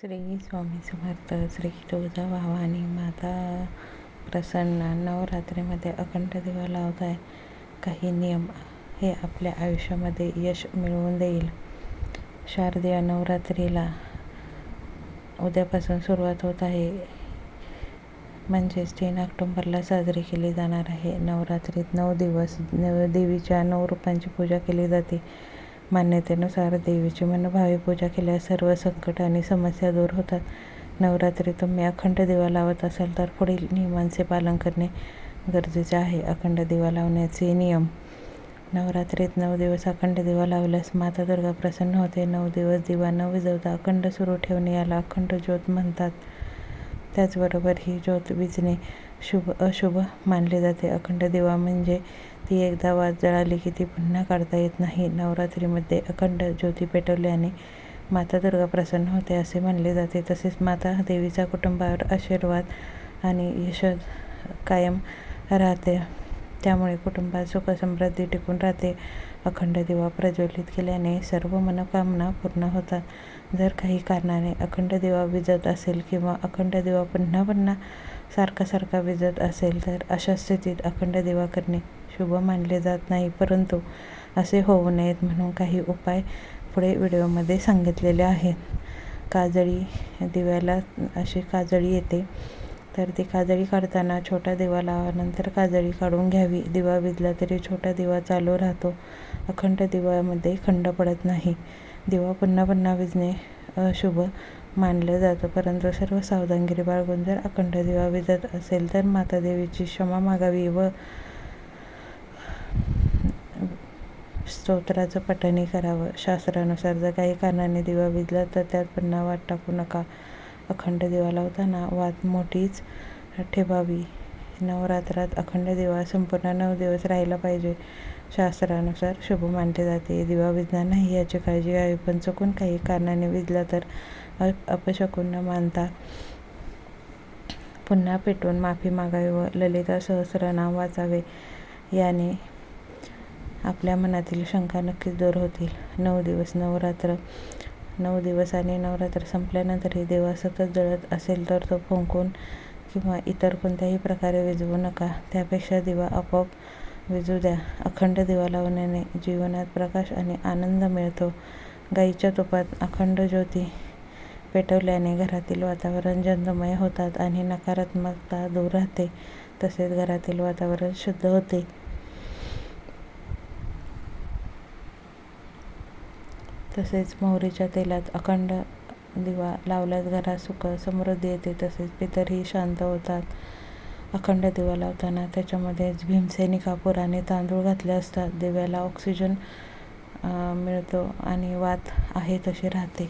श्री स्वामी समर्थ श्री तुळजा भवानी माता प्रसन्न नवरात्रीमध्ये अखंड दिवा लावत आहे काही नियम हे आपल्या आयुष्यामध्ये यश मिळवून देईल. शारदीय नवरात्रीला उद्यापासून सुरुवात होत आहे. म्हणजेच तीन ऑक्टोंबरला साजरी केली जाणार आहे. नवरात्रीत नऊ दिवस देवीच्या नऊ रूपांची पूजा केली जाते. मान्यतेनुसार देवीची मनोभावे पूजा केल्यास सर्व संकट आणि समस्या दूर होतात. नवरात्री तुम्ही अखंड दिवा लावत असाल तर पुढील नियमांचे पालन करणे गरजेचे आहे. अखंड दिवा लावण्याचे नियम. नवरात्रीत नऊ दिवस अखंड दिवा लावल्यास माता दुर्गा प्रसन्न होते. नऊ दिवस दिवा न विजवता अखंड सुरू ठेवणे याला अखंड ज्योत म्हणतात. त्याचबरोबर ही ज्योत विजणे शुभ अशुभ मानले जाते. अखंड दिवा म्हणजे ती एकदा वाद जळाली की ती पुन्हा काढता येत नाही. नवरात्रीमध्ये अखंड ज्योती पेटवल्याने माता दुर्गा प्रसन्न होते असे मानले जाते. तसेच माता देवीचा कुटुंबावर आशीर्वाद आणि यश कायम राहते. त्यामुळे कुटुंबात सुखसमृद्धी टिकून राहते. अखंड दिवा प्रज्वलित केल्याने सर्व मनोकामना पूर्ण होतात. जर काही कारणाने अखंड दिवा विजत असेल किंवा अखंड दिवा पुन्हा पुन्हा सारखा सारखा विजत असेल तर अशा स्थितीत अखंड दिवा करणे शुभ मानले जात नाही. परंतु असे होऊ नयेत म्हणून काही उपाय पुढे व्हिडिओमध्ये सांगितलेले आहेत. काजळी दिव्याला अशी काजळी येते. तर ती काजळी काढताना छोटा दिवा लावानंतर काजळी काढून घ्यावी. दिवा विजला तरी छोटा दिवा चालू राहतो. अखंड दिव्यामध्ये खंड पडत नाही. दिवा पुन्हा पुन्हा विजणे अशुभ मानलं जातं. परंतु सर्व सावधानगिरी बाळगून जर अखंड दिवा विजत असेल तर माता देवीची क्षमा मागावी व स्तोत्राचं पठणही करावं. शास्त्रानुसार जर काही कारणाने दिवा विजला तर त्यात पुन्हा वाट टाकू नका. अखंड दिवा लावताना वात मोठीच ठेवावी. नवरात्रात अखंड दिवा संपूर्ण नऊ दिवस राहिला पाहिजे. शास्त्रानुसार शुभ मानले जाते. दिवा विजणार नाही याची काळजी घ्यावी पण चुकून काही कारणाने विजला तर अपशकून न मानता. पुन्हा पेटवून माफी मागावी व ललिता सहस्रनाम वाचावे. याने आपल्या मनातील शंका नक्कीच दूर होतील. नऊ दिवस नवरात्र नऊ दिवस आणि नवरात्र संपल्यानंतरही देवा सतत जळत असेल तर तो फुंकून किंवा इतर कोणत्याही प्रकारे विझवू नका. त्यापेक्षा दिवा आपोआप विझू द्या. अखंड दिवा लावण्याने जीवनात प्रकाश आणि आनंद मिळतो. गाईच्या तुपात अखंड ज्योती पेटवल्याने घरातील वातावरण जंतमय होतात आणि नकारात्मकता दूर राहते. तसेच घरातील वातावरण शुद्ध होते. तसेच मोहरीच्या तेलात अखंड दिवा लावल्यास घरात सुख समृद्धी येते. तसेच पितरही शांत होतात. अखंड दिवा लावताना त्याच्यामध्येच भीमसेनी कापूर आणि तांदूळ घातले असतात. दिव्याला ऑक्सिजन मिळतो आणि वात आहे तशी राहते.